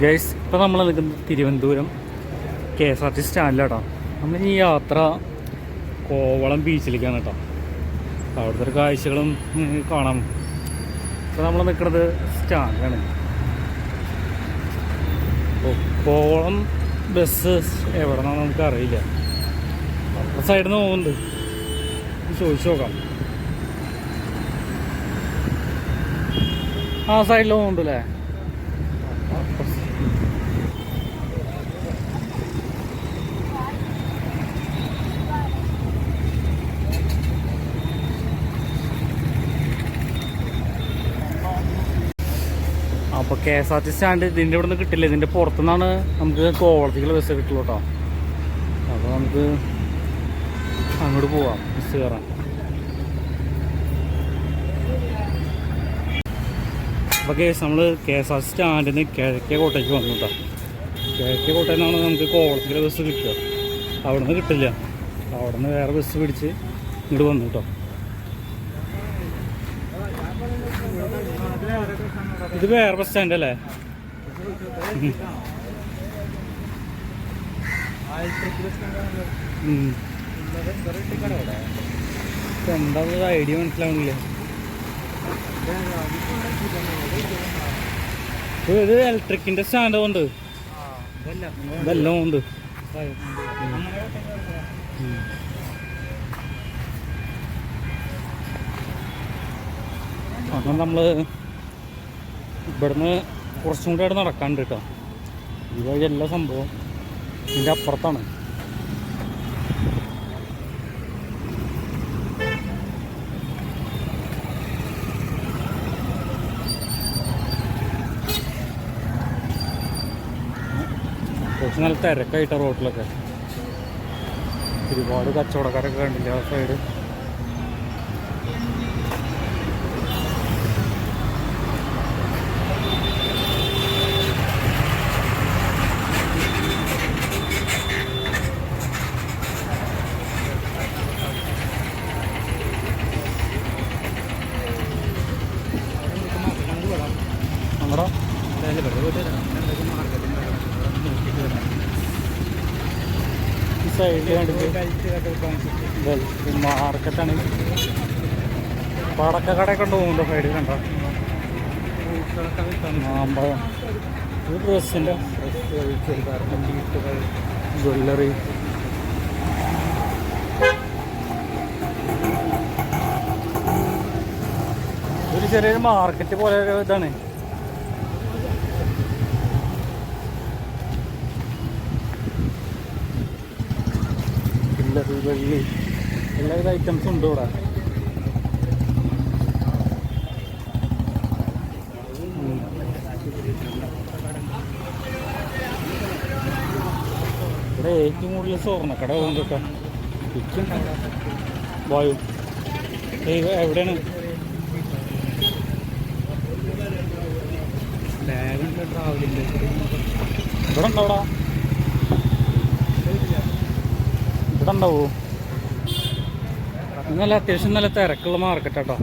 Guys ഇപ്പോൾ നമ്മൾ നിൽക്കുന്നത് Thiruvananthapuram K S R T സ്റ്റാൻഡിലാട്ടോ നമ്മൾ ഈ യാത്ര കോവളം ബീച്ചിലേക്കാണ് കേട്ടോ. അവിടുത്തെ ഒരു കാഴ്ചകളും കാണാം. ഇപ്പോൾ നമ്മൾ നിൽക്കുന്നത് സ്റ്റാൻഡിലാണ് കോവളം ബസ് എവിടെ നിന്നാണ് നമുക്ക് അറിയില്ല അപ്പുറത്തെ സൈഡിൽ നിന്ന് പോകുന്നുണ്ട്. ചോദിച്ചു നോക്കാം. ആ സൈഡിൽ പോകുന്നുണ്ടല്ലേ അപ്പോൾ K S R T stand ഇതിന്റെ ഇവിടെ നിന്ന് കിട്ടില്ല. ഇതിന്റെ പുറത്തുനിന്നാണ് നമുക്ക് കോവളത്തേക്കുള്ള ബസ് കിട്ടുള്ളൂ കേട്ടോ അപ്പോൾ നമുക്ക് അങ്ങോട്ട് പോവാം ബസ് കയറാം അപ്പോൾ കേസ് നമ്മൾ കെ എസ് ആർ ടി സ്റ്റാൻഡിൽ നിന്ന് കിഴക്കേ കോട്ടയ്ക്ക് വന്നു കേട്ടോ കിഴക്കേ കോട്ടയിൽ നിന്നാണ് നമുക്ക് കോവളത്തേക്കുള്ള ബസ് കിട്ടുക. അവിടെ നിന്ന് കിട്ടില്ല. അവിടെ നിന്ന് വേറെ ബസ് പിടിച്ച് ഇങ്ങോട്ട് വന്നു കേട്ടോ ഇത് വേറെ ബസ് സ്റ്റാൻഡ് അല്ലേ? എന്താ ഐഡിയ മനസ്സിലാവണില്ലേ. ഇത് ഇലക്ട്രിക്കിന്റെ സ്റ്റാൻഡ് ഉണ്ട് ഇതെല്ലാം ഉണ്ട്. അപ്പം നമ്മൾ ഇവിടുന്ന് കുറച്ചും കൂടി അവിടെ നടക്കാണ്ട് കേട്ടോ. ഈ വഴി എല്ലാ സംഭവം ഇതിന്റെ അപ്പുറത്താണ്. കുറച്ച് നല്ല തിരക്കായിട്ടാണ് റോട്ടിലൊക്കെ ഒരുപാട് കച്ചവടക്കാരൊക്കെ കണ്ടില്ല ആ സൈഡ് നമ്മുടെ ഈ സൈഡിൽ കണ്ടിട്ട് മാർക്കറ്റാണ്. പടക്ക കടയൊക്കെ ഉണ്ട് പോകുന്നുണ്ടോ സൈഡിൽ കണ്ടോ? മാമ്പഴം ഇത് ഡ്രസ്സിന്റെ ജ്വല്ലറി ഒരു ചെറിയൊരു മാർക്കറ്റ് പോലെ ഇതാണ്. ചില്ലറി എല്ലാവിധ ഐറ്റംസും ഉണ്ട് ഇവിടെ. ഇവിടെ ഏറ്റവും കൂടുതൽ സ്വർണക്കട പോകുന്നതൊക്കെ ചുറ്റും വായു. എവിടെയാണ്? ഇവിടെ ഉണ്ടോടാ ഇവിടെ ഉണ്ടാവോ ഇന്നലെ അത്യാവശ്യം നല്ല തിരക്കുള്ള മാർക്കറ്റ് കേട്ടോ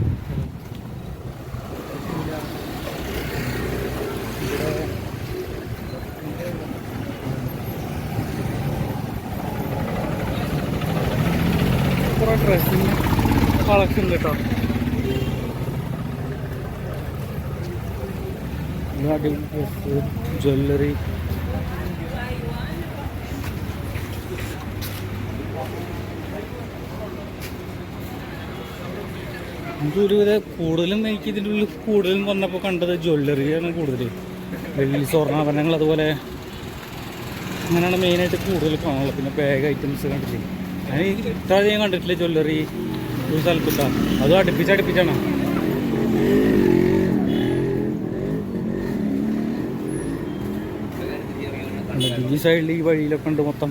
കുറെ ഡ്രസ്സിന് കളക്ഷൻ കേട്ടോ ഡ്രസ് ജ്വല്ലറി ഇതൊരു വിധ കൂടുതലും എനിക്ക് ഇതിന്റെ ഉള്ളിൽ കൂടുതലും വന്നപ്പോൾ കണ്ടത് ജ്വല്ലറിയാണ് കൂടുതൽ വെള്ളി സ്വർണാഭരണങ്ങൾ അതുപോലെ അങ്ങനെയാണ് മെയിനായിട്ട് കൂടുതൽ കാണുള്ളത് പിന്നെ ബാഗ് ഐറ്റംസ് കണ്ടിട്ടില്ല? ഞാൻ ഇത്രയധികം കണ്ടിട്ടില്ല ജ്വല്ലറി ഒരു സ്ഥലത്തില്ല അതും അടുപ്പിച്ച് അടുപ്പിച്ചാണ്. ഈ സൈഡിൽ ഈ വഴിയിലൊക്കെ ഉണ്ട് മൊത്തം.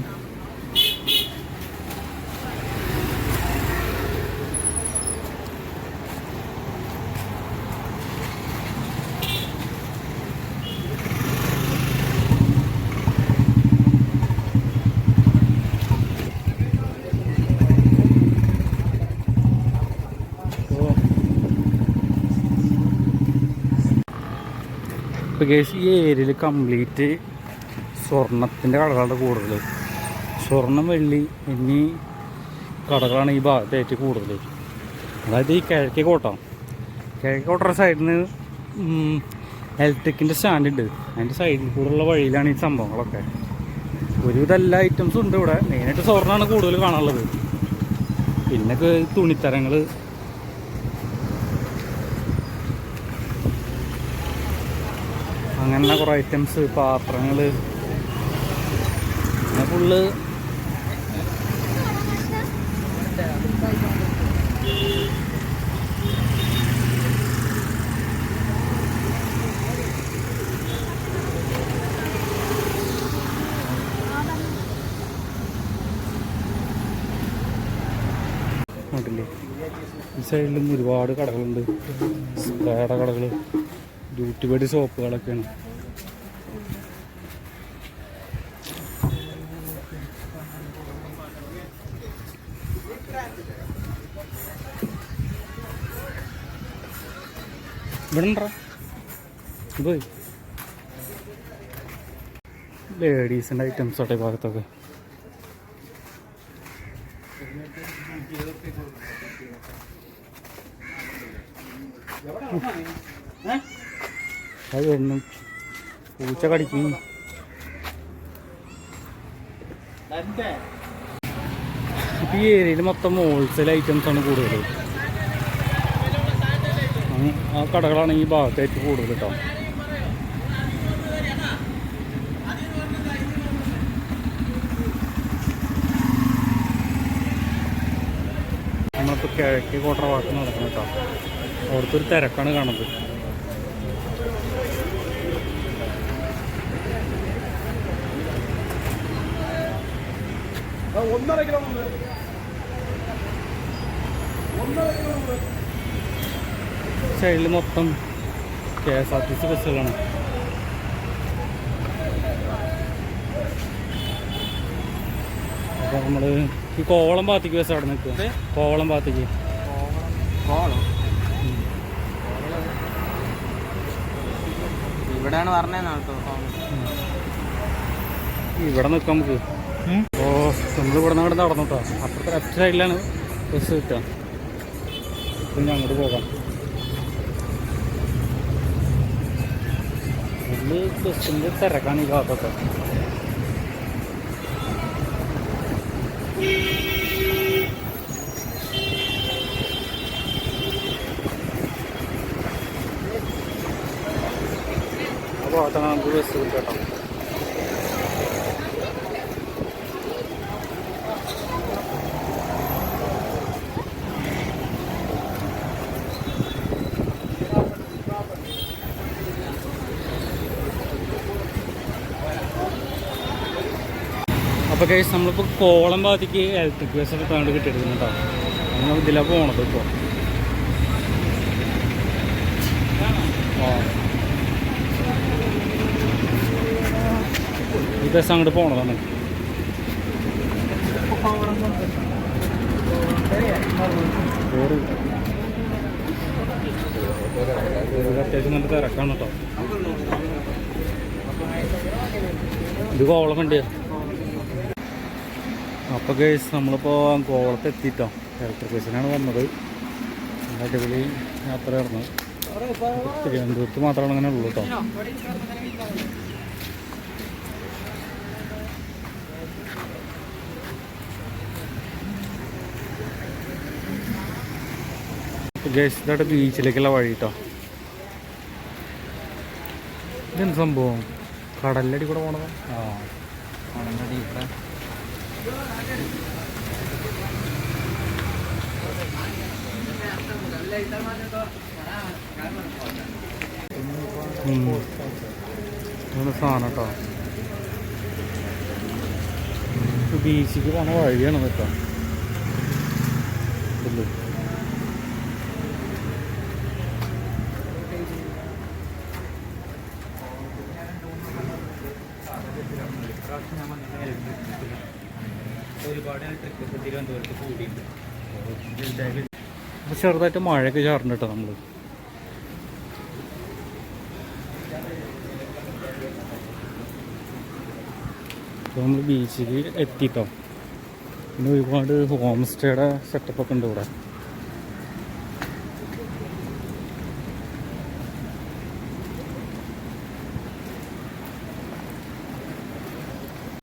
കേസ് ഈ ഏരിയയിൽ കംപ്ലീറ്റ് സ്വർണത്തിന്റെ കടകളുടെ കൂടുതൽ. സ്വർണം വെള്ളി എന്നീ കടകളാണ് ഈ ഭാഗത്തായിട്ട് കൂടുതൽ. അതായത് ഈ കിഴക്കേ കോട്ടം. കിഴക്കേ കോട്ടയുടെ സൈഡിൽ നിന്ന് ഇലക്ട്രിക്കിന്റെ സ്റ്റാൻഡ് ഉണ്ട് അതിന്റെ സൈഡിൽ കൂടെയുള്ള വഴിയിലാണ് ഈ സംഭവങ്ങളൊക്കെ. ഒരുവിധം ഐറ്റംസും ഉണ്ട് ഇവിടെ. മെയിനായിട്ട് സ്വർണമാണ് കൂടുതൽ കാണാനുള്ളത്. പിന്നെ തുണിത്തരങ്ങൾ അങ്ങനെ കുറേ ഐറ്റംസ് പാത്രങ്ങൾ പിന്നെ ഫുള്ള് കണ്ടില്ലേ ഒരുപാട് കടകളുണ്ട്. സ്പ്രേയുടെ കടകൾ ഡ്യൂട്ടി ബെഡ് ഷോപ്പുകളൊക്കെയാണ് ഇവിടെ പോയി ലേഡീസിന്റെ ഐറ്റംസ് ആട്ടെ ഭാഗത്തൊക്കെ. അത് വരുന്നു പൂച്ച കടിക്കും. ഈ ഏരിയയിൽ മൊത്തം ഹോൾസെയിൽ ഐറ്റംസ് ആണ് കൂടുതൽ അങ്ങ് ആ കടകളാണ് ഈ ഭാഗത്തായിട്ട് കൂടുതൽ കേട്ടോ. നമ്മളിപ്പോൾ കിഴക്കേ കോട്ടറ ഭാഗത്ത് നടക്കണം കേട്ടോ. അവിടുത്തെ ഒരു തിരക്കാണ് കാണുന്നത്. ഒന്നര കിലോമീറ്റർ. സൈഡിൽ മൊത്തം K S R T C ബസ്സുകളാണ്. അപ്പോൾ നമ്മൾ ഈ കോവളം ഭാഗത്തേക്ക് ബസ് അവിടെ നിൽക്കുക കോവളം ഭാഗത്തേക്ക്. ഇവിടെയാണ് പറഞ്ഞത് ഇവിടെ നിൽക്കാം നമുക്ക്. ഓ നമ്മൾ ഇവിടെ നിന്ന് ഇവിടെ നടന്നു കേട്ടോ. അപ്പുറത്തെ ലെഫ്റ്റ് സൈഡിലാണ് ബസ് കിട്ടുക. അപ്പം ഇനി അങ്ങോട്ട് പോകാം. ഫുള്ള് ബസ്സിന്റെ തിരക്കാണ് ഈ ഭാഗത്തൊക്കെ ആ ഭാഗത്താണ് നമുക്ക് ബസ് കിട്ടുക കേട്ടോ അപ്പോൾ കേസ് നമ്മളിപ്പോൾ കോളം ഭാഗത്തേക്ക് ഇലക്ട്രിക് ബസ് ഒക്കെ താണ്ട് കിട്ടിയെടുക്കുന്നു കേട്ടോ നമ്മൾ ഇതിലാണ് പോണത് ഇപ്പോൾ ഈ ബസ് അങ്ങോട്ട് പോണതാണ്. അത്യാവശ്യം നല്ല തിരക്കാണ് കേട്ടോ ഇത് കോളം വണ്ടിയാണ് അപ്പോൾ കേസ് നമ്മളിപ്പോൾ കോവളത്ത് എത്തിയിട്ടോ ഇലക്ട്രിക് ബസ്സിനാണ് വന്നത്. അടിപൊളി യാത്രയായിരുന്നു. തിരുവനന്തപുരത്ത് മാത്രമാണ് അങ്ങനെ ഉള്ളൂ കേട്ടോ ഗേസ് ഇതായിട്ട് ബീച്ചിലേക്കുള്ള വഴി കേട്ടോ ഇതെന്ത് സംഭവം? കടലടി കൂടെ പോണതാ? ആ. ഉം. അങ്ങനെ സാധനം ബീച്ചിക്ക് പോണ വഴിയാണ് കേട്ടോ. ചെറുതായിട്ട് മഴയൊക്കെ ചാറുണ്ട് കേട്ടോ നമ്മൾ നമ്മൾ ബീച്ചിൽ എത്തിട്ടോ. പിന്നെ ഒരുപാട് ഹോം സ്റ്റേയുടെ സെറ്റപ്പൊക്കെ ഉണ്ട് ഇവിടെ.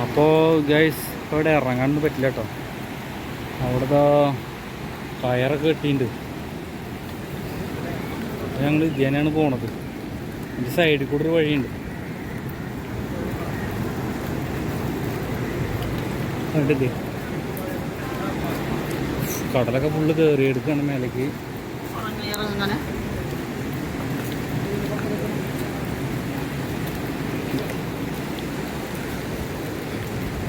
അപ്പോൾ ഗൈസ് ഇവിടെ ഇറങ്ങാനൊന്നും പറ്റില്ല കേട്ടോ. അവിടുത്തെ കയറൊക്കെ കിട്ടിയിട്ടുണ്ട്. ഞങ്ങൾ ഇത് തന്നെയാണ് പോണത്. ഇതിന്റെ സൈഡിൽ കൂടെ ഒരു വഴിയുണ്ട്. കണ്ടില്ലേ? കടലൊക്കെ ഫുള്ള് കയറി എടുക്കുകയാണ് മേലേക്ക്.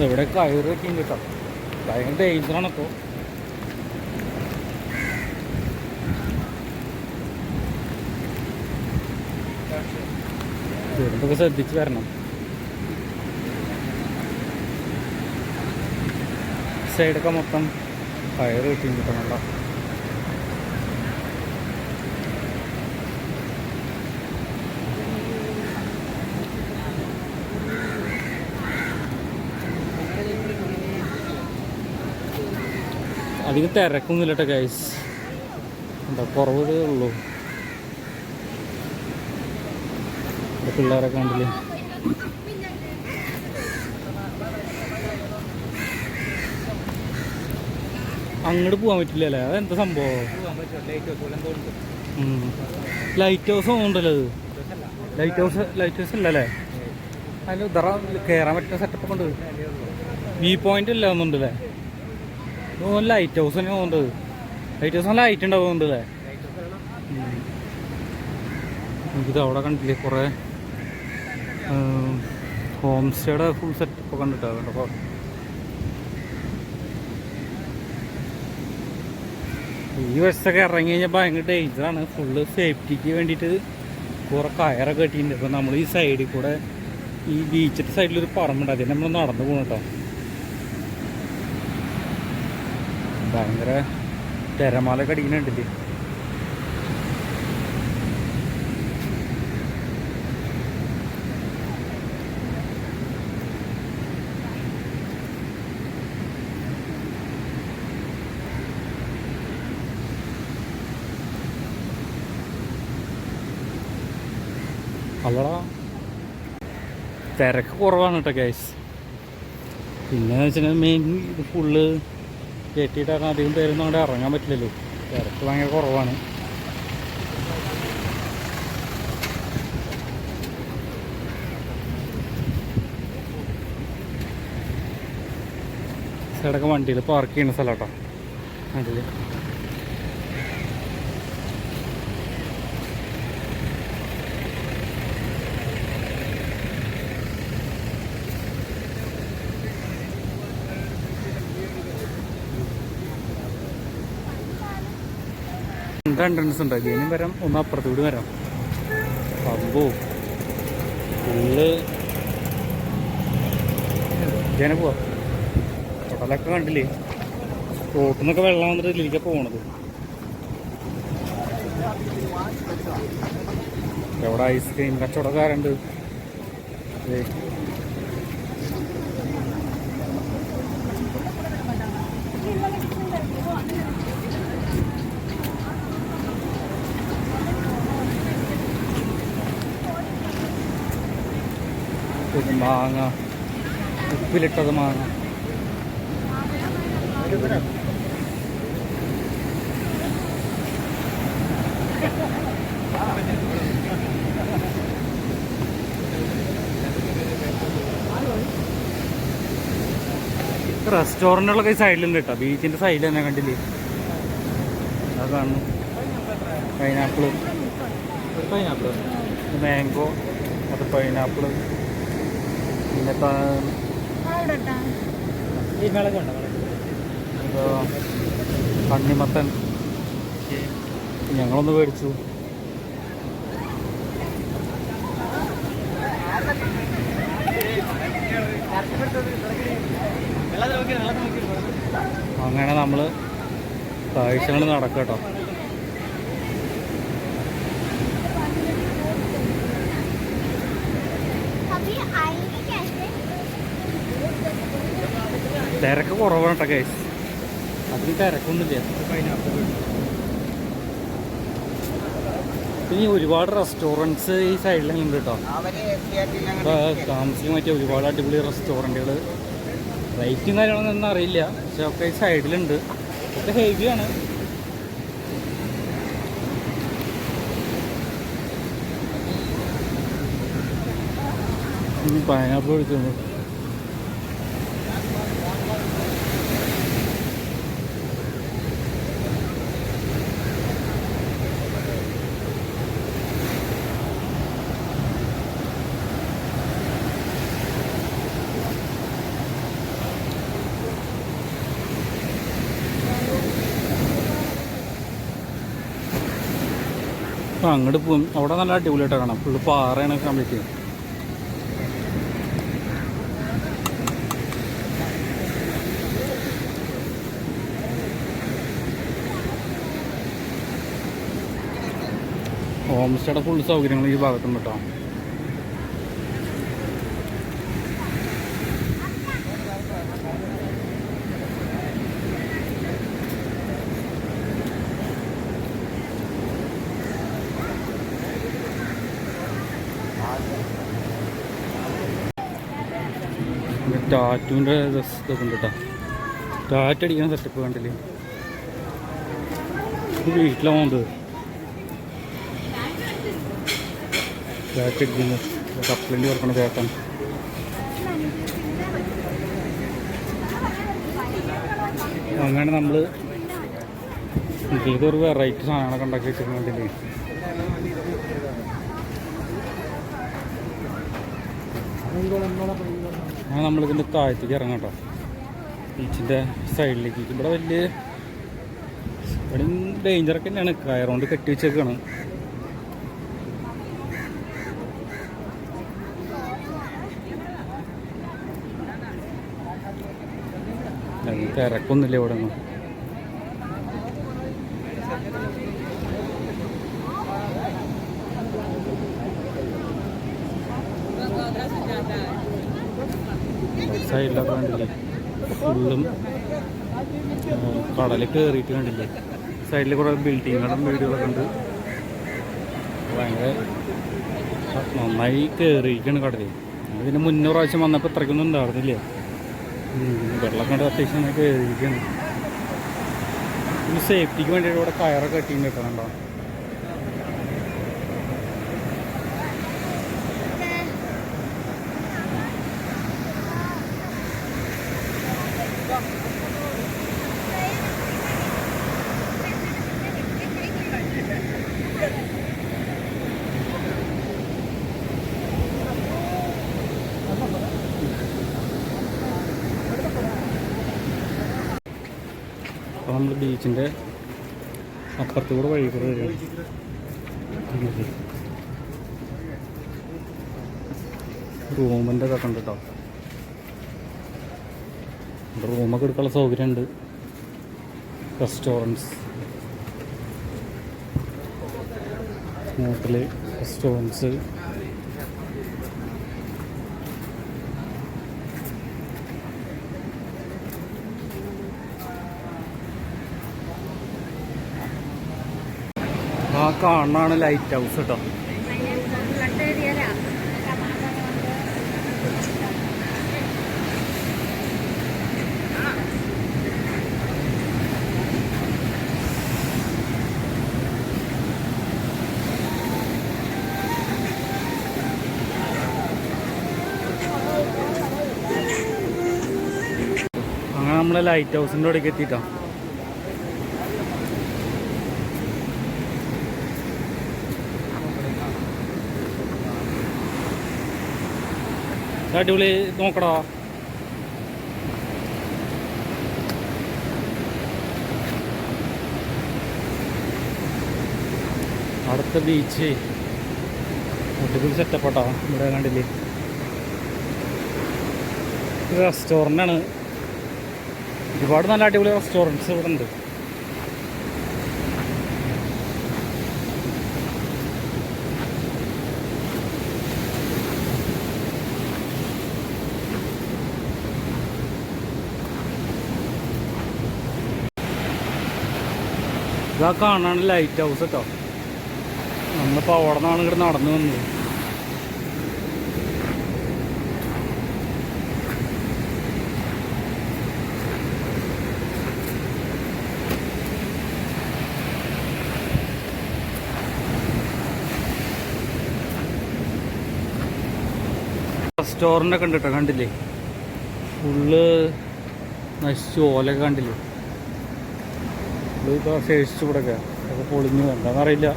എവിടെ കയറൊക്കെ ഉണ്ട് കേട്ടോ. ഭയങ്കര ഡേഞ്ചറാണ് ഇപ്പോൾ വരുമ്പൊക്കെ ശ്രദ്ധിച്ച് വരണം. സൈഡൊക്കെ മൊത്തം ഫയർ കിട്ടി കിട്ടണല്ലോ അധികം തിരക്കൊന്നുമില്ല കേട്ടോ ഗൈസ് എന്താ കുറവേ ഉള്ളൂ. ഇവിടെ പിള്ളേരൊക്കെ ഉണ്ടല്ലേ അങ്ങോട്ട് പോകാൻ പറ്റില്ല അല്ലേ? അതെന്താ സംഭവം? ലൈറ്റ് ഹൗസ് ഉണ്ടല്ലോ അത്? ലൈറ്റ് ഹൗസ് ലൈറ്റ് ഹൗസ് അല്ലല്ലേ അതിൽ ഇതറ കയറാൻ പറ്റുന്ന സെറ്റപ്പ് ഉണ്ട്. വ്യൂ പോയിന്റ് ഇല്ല ഒന്നുണ്ടല്ലേ ലൈറ്റ് ഹൗസ് തന്നെ പോകുന്നത് ലൈറ്റ് ഹൗസ് ലൈറ്റ് ഉണ്ടാവുന്നുണ്ടല്ലേ എനിക്കിത് അവിടെ കണ്ടില്ലേ കുറേ ഹോം സ്റ്റേയുടെ ഫുൾ സെറ്റ് സെറ്റപ്പ് കണ്ടിട്ടാ കേട്ടോ ഈ വശത്തൊക്കെ ഇറങ്ങി കഴിഞ്ഞാൽ ഭയങ്കര ഡേഞ്ചറാണ് ഫുള്ള് സേഫ്റ്റിക്ക് വേണ്ടിയിട്ട് കുറേ കയറൊക്കെ കെട്ടിയിട്ടുണ്ട്. അപ്പോൾ നമ്മൾ ഈ സൈഡിൽ കൂടെ ഈ ബീച്ചിന്റെ സൈഡിലൊരു പറമ്പുണ്ട് അതിന് നമ്മൾ നടന്നു പോകണം കേട്ടോ. ഭയങ്കര തിരമാലയൊക്കെ അടിക്കുന്നുണ്ടല്ലേ അല്ലടാ. തിരക്ക് കുറവാണ് കേട്ടോ ഗൈസ് പിന്നെ വെച്ചിട്ടുണ്ടെങ്കിൽ മെയിൻ ഇത് ഫുള്ള് കെട്ടിയിട്ടാണ് അധികം പേരൊന്നും അങ്ങോട്ട് ഇറങ്ങാൻ പറ്റില്ലല്ലോ. തിരക്ക് ഭയങ്കര കുറവാണ്. സൈഡൊക്കെ വണ്ടിയിൽ പാർക്ക് ചെയ്യുന്ന സ്ഥലം കേട്ടോ അതിൽ എൻട്രൻസ് ഉണ്ട്. ഇതിനും വരാം. ഒന്ന് അപ്പുറത്ത്. കൂടി വരാം. അമ്പോ. ഫുള്ള്. ഇങ്ങനെ പോവാ. കടലൊക്കെ കണ്ടില്ലേ? റോട്ടിൽ നിന്നൊക്കെ വെള്ളം വന്നിട്ട് ഇതിലേക്ക് പോണത്. എവിടെ ഐസ്ക്രീം കച്ചവടക്കാരുണ്ട്? മാങ്ങ ഉപ്പിലിട്ടത് മാങ്ങ. റെസ്റ്റോറന്റുകളൊക്കെ ഈ സൈഡിലുണ്ട് കേട്ടോ. ബീച്ചിന്റെ സൈഡിൽ തന്നെ കണ്ടില്ലേ? അത് കാണുന്നു. പൈനാപ്പിൾ പൈനാപ്പിൾ മാംഗോ അത് പൈനാപ്പിൾ പിന്നെ മിളക് ഇത് തണ്ണിമത്തൻ ഞങ്ങളൊന്ന് മേടിച്ചു. അങ്ങനെ നമ്മൾ കാഴ്ചകൾ നടക്കുക തിരക്ക് കുറവാണ് കേട്ടോ കേസ് അതിന് തിരക്കൊന്നുമില്ല. പൈനാപ്പിൾ പിന്നെ ഒരുപാട് റെസ്റ്റോറന്റ്സ് ഈ സൈഡിലും ഉണ്ട് കേട്ടോ താമസിക്കാൻ പറ്റിയ ഒരുപാട് അടിപൊളി റെസ്റ്റോറന്റുകൾ റേറ്റും കാര്യങ്ങളൊന്നും അറിയില്ല. പക്ഷെ ഒക്കെ ഈ സൈഡിലുണ്ട് ഒക്കെ ഹെവിയാണ് പൈനാപ്പിൾ എടുക്കുന്നു ആ അങ്ങോട്ട് പോകും അവിടെ നല്ല അടിപൊളിയായിട്ട് കാണാം. ഫുള്ള് പാറയാണ് കംപ്ലീറ്റ് ഹോം സ്റ്റേയുടെ ഫുൾ സൗകര്യങ്ങൾ ഈ ഭാഗത്തുണ്ട് കേട്ടോ. ടാറ്റുവിന്റെ ഇതൊക്കെ ഉണ്ട് കേട്ടോ കാറ്റടിക്കാൻ സെറ്റപ്പ് കണ്ടില്ലേ? ടാറ്റ അടിക്കുന്നു കപ്ലന്റ് വർക്കണ ചേട്ടൻ. അങ്ങനെ നമ്മൾ ഇതൊരു വെറൈറ്റി സാധനങ്ങളൊക്കെ ഉണ്ടാക്കി വെച്ചിട്ടുണ്ടെങ്കിൽ ആ നമ്മളിതിന്റെ താഴത്തേക്ക് ഇറങ്ങാം കേട്ടോ. ബീച്ചിന്റെ സൈഡിലേക്ക് ഇവിടെ വലിയ ഇവിടെ ഡേഞ്ചറൊക്കെ തന്നെയാണ്. കയറുകൊണ്ട് കെട്ടി വെച്ചേക്കാണ്. തിരക്കൊന്നുമില്ല ഇവിടെ ഒന്നും സൈഡിലൊക്കെ കണ്ടില്ലേ? ഫുള്ളും കടലിൽ കയറിയിട്ട് കണ്ടില്ലേ? സൈഡിൽ കുറേ ബിൽഡിങ്ങുകളും വീടുകളൊക്കെ ഉണ്ട്. ഭയങ്കര നന്നായി കയറിയിരിക്കുകയാണ് കടലിൽ ഇതിന് മുന്നേ പ്രാവശ്യം വന്നപ്പോൾ ഇത്രയ്ക്കൊന്നും ഉണ്ടായിരുന്നില്ല? വെള്ളം കണ്ട് അത്യാവശ്യം നന്നായി കയറിയിരിക്കുകയാണ് സേഫ്റ്റിക്ക് വേണ്ടിയിട്ട് ഇവിടെ കയറൊക്കെ കെട്ടിയിട്ട് അപ്പോൾ നമ്മൾ ബീച്ചിന്റെ അപ്പുറത്തൂടെ വഴി കൂടെ വരിക. റൂമിന്റെ ഇതൊക്കെ ഉണ്ട് കേട്ടോ റൂമൊക്കെ എടുക്കാനുള്ള സൗകര്യമുണ്ട് റെസ്റ്റോറന്റ്സ് ഹോട്ടൽ റെസ്റ്റോറന്റ്സ് ആ കാണാണ് ലൈറ്റ് ഹൗസ് കേട്ടോ നമ്മളെ ലൈറ്റ് ഹൗസിന്റെ അവിടേക്ക് എത്തിയിട്ടോ അടിപൊളി നോക്കടാ. അടുത്ത ബീച്ച് അടിപൊളി സെറ്റപ്പാട്ടാ ഇവിടെ കണ്ടില്ലേ? ആണ്. ഒരുപാട് നല്ല അടിപൊളി റെസ്റ്റോറന്റ്സ് ഇവിടെ ഉണ്ട് ഇതാ കാണാണ് ലൈറ്റ് ഹൗസ് കേട്ടോ. നമ്മളിപ്പോൾ അവിടെ നിന്നാണ് ഇങ്ങോട്ട് നടന്നു വന്നത്. റെസ്റ്റോറന്റ് ഒക്കെ ഉണ്ട് കേട്ടോ കണ്ടില്ലേ? ഫുള്ള് നശിച്ചു ഓലൊക്കെ കണ്ടില്ലേ? ഫുള്ള് ശേഷിച്ചു ഇവിടെയൊക്കെ അതൊക്കെ പൊളിഞ്ഞു എന്താണെന്നറിയില്ല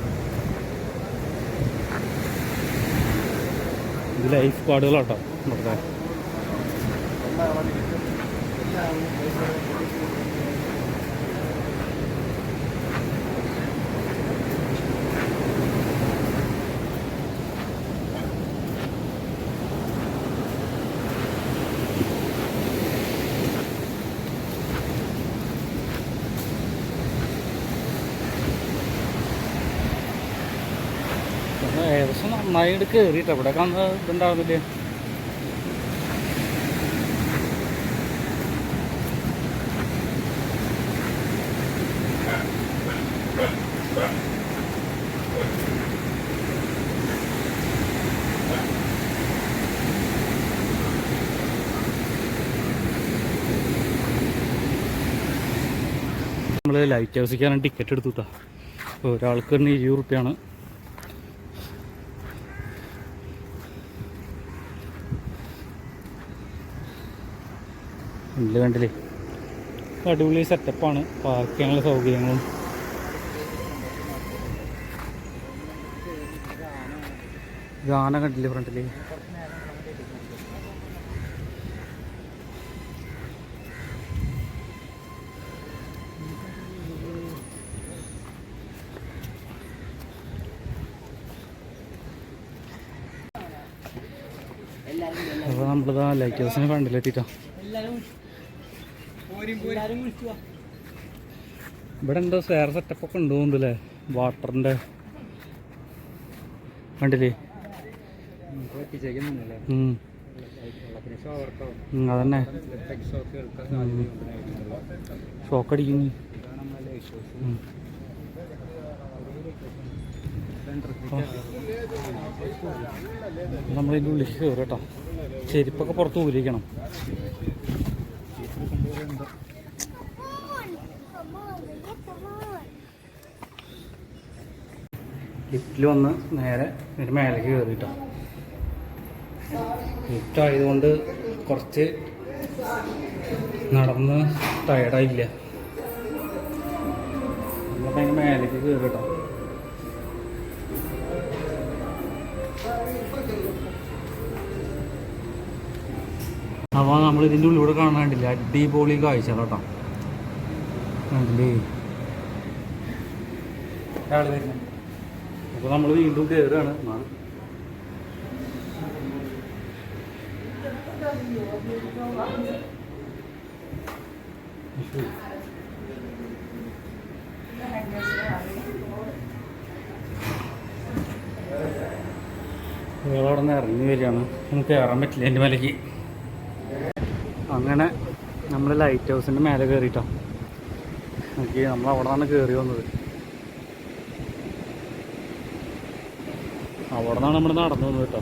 ഇത് ലൈഫ് ഗാർഡുകളാട്ടോ ഇവിടുത്തെ. കയറിയിട്ട് അവിടെ കന്ന് ഇതുണ്ടാവുന്നില്ലേ നമ്മൾ ലൈറ്റ് ഹൗസിക്കാണ് ടിക്കറ്റ് എടുത്തുട്ടാ. ഒരാൾക്ക് തന്നെ ഇരുപത് റുപ്യാണ്. ഉള്ളിൽ കണ്ടില്ലേ? അടിപൊളി സെറ്റപ്പാണ് പാർക്ക് ചെയ്യാനുള്ള സൗകര്യങ്ങളും. ഗാന കണ്ടില്ലേ ഫ്രണ്ടിൽ? അപ്പോൾ നമ്മളിതാ ലൈറ്റ് ഹൗസിന് ഫ്രണ്ടിലെത്തിട്ടോ ഇവിടെ എന്തോ വേറെ സെറ്റപ്പ് ഒക്കെ ഉണ്ടോണ്ട് വാട്ടറിന്റെ കണ്ടില്ലേ? അതന്നെ. ഷോക്ക് അടിക്കുന്നു. നമ്മളിതിന്റെ ഉള്ളിൽ കയറും കേട്ടോ. ചെരുപ്പൊക്കെ പുറത്ത് ഊരിക്കണം ലിഫ്റ്റിൽ വന്ന് നേരെ ഇതിന് മേലേക്ക് കയറിയിട്ടോ. ലിഫ്റ്റ് കുറച്ച് നടന്ന് ടയർഡായില്ല നമ്മളിപ്പോൾ മേലേക്ക് കയറിട്ടോ അപ്പോൾ നമ്മൾ ഇതിന്റെ ഉള്ളിലൂടെ കാണാണ്ടില്ല അടിപൊളി കാഴ്ച കേട്ടോ കണ്ടില്ലേ? ആൾ വരുന്നു അപ്പോൾ നമ്മൾ വീണ്ടും കയറുകയാണ് എന്നാണ്. അവിടെ നിന്ന് ഇറങ്ങി വരികയാണ്. നമുക്ക് കയറാൻ പറ്റില്ല എന്റെ മലയ്ക്ക് അങ്ങനെ നമ്മൾ ലൈറ്റ് ഹൗസിന്റെ മേലെ കയറിയിട്ടോ നോക്കി നമ്മൾ അവിടെ നിന്നാണ് കയറി വന്നത്. അവിടെ നിന്നാണ് നമ്മൾ നടന്നു വന്നത് കേട്ടോ.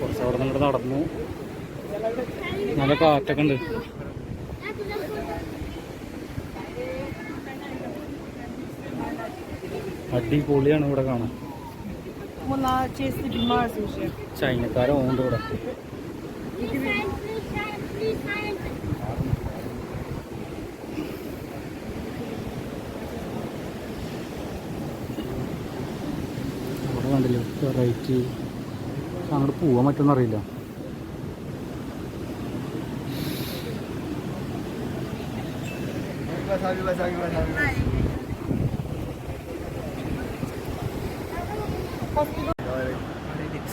കുറച്ച് അവിടെ നിന്ന് ഇങ്ങോട്ട് നടന്നു. നല്ല കാറ്റൊക്കെ ഉണ്ട്. അടിപൊളിയാണ് ഇവിടെ കാണാൻ. ചൈനക്കാരോ ഉണ്ട് ഇവിടെ. വെറൈറ്റി അങ്ങോട്ട് പോകാൻ പറ്റുമെന്നറിയില്ല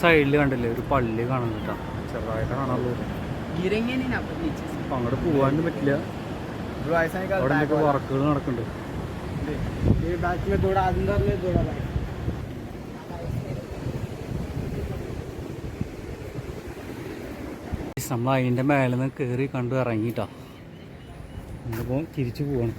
സൈഡിൽ കണ്ടില്ലേ ഒരു പള്ളി കാണാൻ കേട്ടോ. ചെറുതായിട്ട് കാണാനുള്ളൂ. അപ്പം അങ്ങോട്ട് പോകാനും പറ്റില്ല. അവിടെ എന്തൊക്കെ വർക്കുകൾ നടക്കുന്നുണ്ട്. നമ്മൾ അതിന്റെ മേലെ നിന്ന് കയറി കണ്ടു ഇറങ്ങിയിട്ടാണ് നമ്മളിപ്പോൾ തിരിച്ചു പോവാണ്.